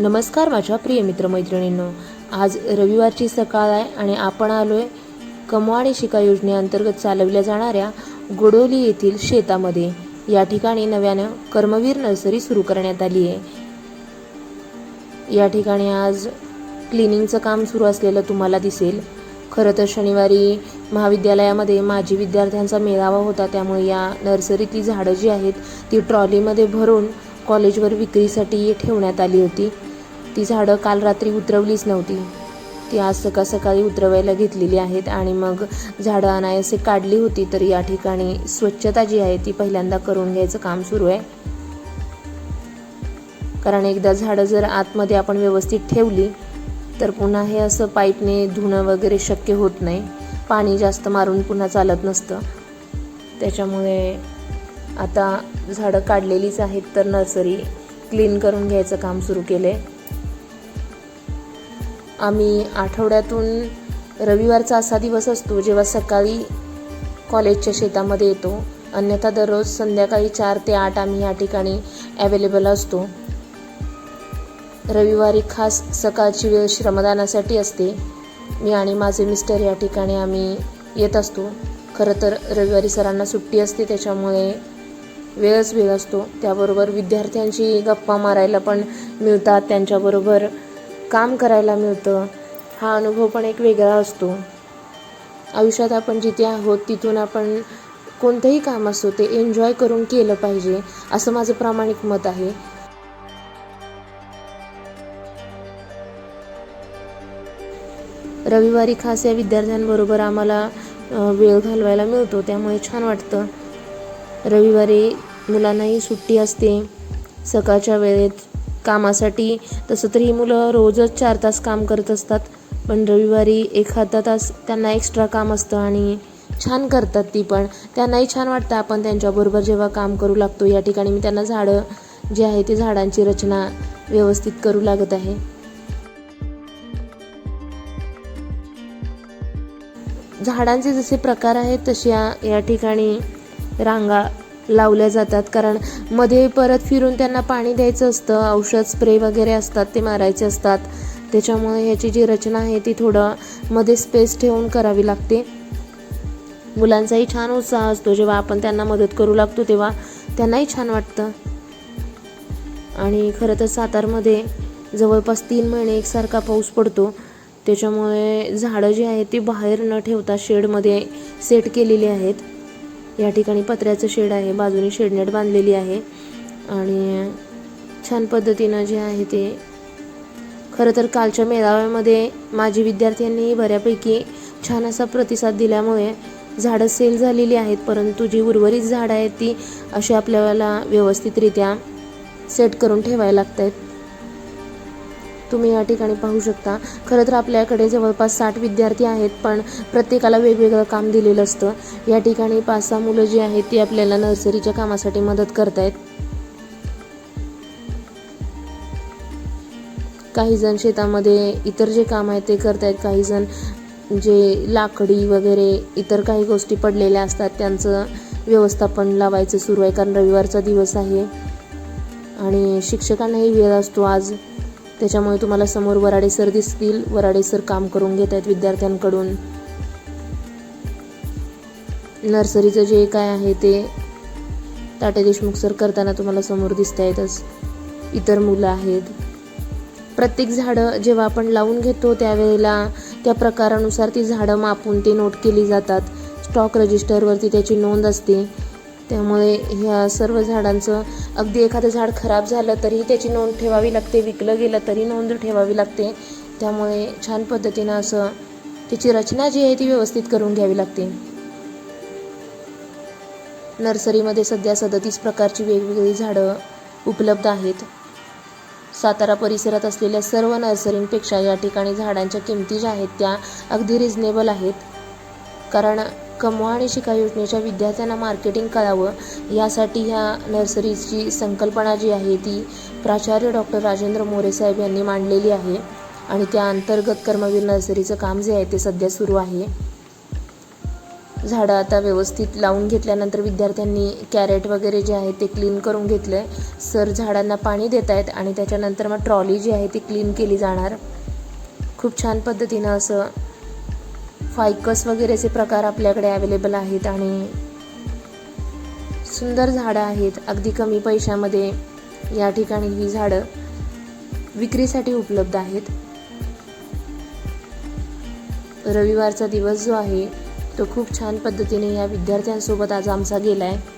नमस्कार माझ्या प्रिय मित्रमैत्रिणींनो. आज रविवारची सकाळ आहे आणि आपण आलो आहे कमवाणी शिका योजनेअंतर्गत चालवल्या जाणाऱ्या गोडोली येथील शेतामध्ये. या ठिकाणी नव्यानं कर्मवीर नर्सरी सुरू करण्यात आली आहे. या ठिकाणी आज क्लिनिंगचं काम सुरू असलेलं तुम्हाला दिसेल. खरं तर शनिवारी महाविद्यालयामध्ये माजी विद्यार्थ्यांचा मेळावा होता त्यामुळे या नर्सरीतली झाडं जी आहेत ती ट्रॉलीमध्ये भरून कॉलेजवर विक्रीसाठी ठेवण्यात आली होती. ती झाडं काल रात्री उतरवलीच नव्हती. ती आज सकाळ सकाळी उतरवायला घेतलेली आहेत आणि मग झाडं अनायसे काढली होती तर या ठिकाणी स्वच्छता जी आहे ती पहिल्यांदा करून घ्यायचं काम सुरू आहे. कारण एकदा झाडं जर आतमध्ये आपण व्यवस्थित ठेवली तर पुन्हा हे असं पाईपने धुणं वगैरे शक्य होत नाही. पाणी जास्त मारून पुन्हा चालत नसतं. त्याच्यामुळे आता झाडं काढलेलीच आहेत तर नर्सरी क्लीन करून घ्यायचं काम सुरू केलं आहे आम्ही आठवड्यातून रविवारचा असा दिवस असतो जेव्हा सकाळी कॉलेजच्या शेतामध्ये येतो. अन्यथा दररोज संध्याकाळी चार ते आठ आम्ही या ठिकाणी ॲवेलेबल असतो. रविवारी खास सकाळची वेळ श्रमदानासाठी असते. मी आणि माझे मिस्टर या ठिकाणी आम्ही येत असतो. खरं तर रविवारी सरांना सुट्टी असते त्याच्यामुळे वेळच वेळ असतो. त्याबरोबर विद्यार्थ्यांची गप्पा मारायला पण मिळतात. त्यांच्याबरोबर काम करायला मिळतं. हा अनुभव पण एक वेगळा असतो. आयुष्यात आपण जिथे आहोत तिथून आपण कोणतंही काम असो ते एन्जॉय करून केलं पाहिजे असं माझं प्रामाणिक मत आहे. रविवारी खास या विद्यार्थ्यांबरोबर आम्हाला वेळ घालवायला मिळतो त्यामुळे छान वाटतं. रविवारी मुलांनाही सुट्टी असते. सकाळच्या वेळेत कामासाठी. तसं तर ही मुलं रोजच चार तास काम करत असतात. पण रविवारी एखादा तास त्यांना एक्स्ट्रा काम असतं आणि छान करतात ती पण. त्यांनाही छान वाटतं आपण त्यांच्याबरोबर जेव्हा काम करू लागतो या ठिकाणी मी त्यांना झाडं जे आहे ते झाडांची रचना व्यवस्थित करू लागत आहे. झाडांचे जसे प्रकार आहेत तशा या ठिकाणी रांगा लावल्या जातात. कारण मध्ये परत फिरून त्यांना पाणी द्यायचं असतं औषध स्प्रे वगैरे असतात ते मारायचे असतात. त्याच्यामुळे ह्याची जी रचना आहे ती थोडं मध्ये स्पेस ठेवून करावी लागते. मुलांचाही छान उत्साह असतो. जेव्हा आपण त्यांना मदत करू लागतो तेव्हा त्यांनाही छान वाटतं. आणि खरं तर सातारमध्ये जवळपास तीन महिने एकसारखा पाऊस पडतो. त्याच्यामुळे झाडं जी आहेत ती बाहेर न ठेवता शेडमध्ये सेट केलेली आहेत. या ठिकाणी पत्र्याचं शेड आहे बाजूने शेडनेट बांधलेली आहे आणि छान पद्धतीनं जे आहे ते खरं तर कालच्या मेळाव्यामध्ये माझी विद्यार्थ्यांनीही बऱ्यापैकी छान असा प्रतिसाद दिल्यामुळे झाडं सेल झालेली आहेत परंतु जी उर्वरित झाडं आहेत ती अशी आपल्याला व्यवस्थितरित्या सेट करून ठेवायला लागत आहेत तुम्ही या ठिकाणी पाहू शकता. खरं तर आपल्याकडे जवळपास साठ विद्यार्थी आहेत पण प्रत्येकाला वेगवेगळं काम दिलेलं असतं. या ठिकाणी पाच सहा मुलं जी आहेत ती आपल्याला नर्सरीच्या कामासाठी मदत करतायत. काही जण शेतामध्ये इतर जे काम आहे ते करतायत. काही जण जे लाकडी वगैरे इतर काही गोष्टी पडलेल्या असतात त्यांचं व्यवस्थापन लावायचं सुरू आहे कारण रविवारचा दिवस आहे. आणि शिक्षकांनाही वेळ असतो आज. त्याच्यामुळे तुम्हाला समोर वराडे सर दिसतील. वराडे सर काम करून घेत आहेत विद्यार्थ्यांकडून. नर्सरीचं जे काय आहे ते ताटे देशमुख सर करताना तुम्हाला समोर दिसत आहेतच इतर मुलं आहेत. प्रत्येक झाडं जेव्हा आपण लावून घेतो त्यावेळेला त्या प्रकारानुसार ती झाडं मापून ती नोट केली जातात. स्टॉक रजिस्टरवरती त्याची नोंद असते. त्यामुळे ह्या सर्व झाडांचं अगदी एखादं झाड खराब झालं तरीही त्याची नोंद ठेवावी लागते विकलं गेलं तरी नोंद ठेवावी लागते. त्यामुळे छान पद्धतीनं असं त्याची रचना जी आहे ती व्यवस्थित करून घ्यावी लागते. नर्सरीमध्ये सध्या सदतीस प्रकारची वेगवेगळी झाडं उपलब्ध आहेत. सातारा परिसरात असलेल्या सर्व नर्सरींपेक्षा या ठिकाणी झाडांच्या किमती ज्या आहेत त्या अगदी रिझनेबल आहेत. कारण कमवा आणि शिका योजनेच्या विद्यार्थ्यांना मार्केटिंग करावं यासाठी ह्या नर्सरीची संकल्पना जी आहे ती प्राचार्य डॉक्टर राजेंद्र मोरे साहेब यांनी मांडलेली आहे. आणि त्या अंतर्गत कर्मवीर नर्सरीचं काम जे आहे ते सध्या सुरू आहे. झाडं आता व्यवस्थित लावून घेतल्यानंतर विद्यार्थ्यांनी कॅरेट वगैरे जे आहे ते क्लीन करून घेतलं आहे सर झाडांना पाणी देत आहेत आणि त्याच्यानंतर मग ट्रॉली जी आहे ती क्लीन केली जाणार. खूप छान पद्धतीनं असं फायकस वगैरेचे प्रकार आपल्याकडे अवेलेबल आहेत आणि सुंदर झाडं आहेत. अगदी कमी पैशामध्ये या ठिकाणी ही झाडं विक्रीसाठी उपलब्ध आहेत. रविवारचा दिवस जो आहे तो खूप छान पद्धतीने या विद्यार्थ्यांसोबत आज आमचा गेला आहे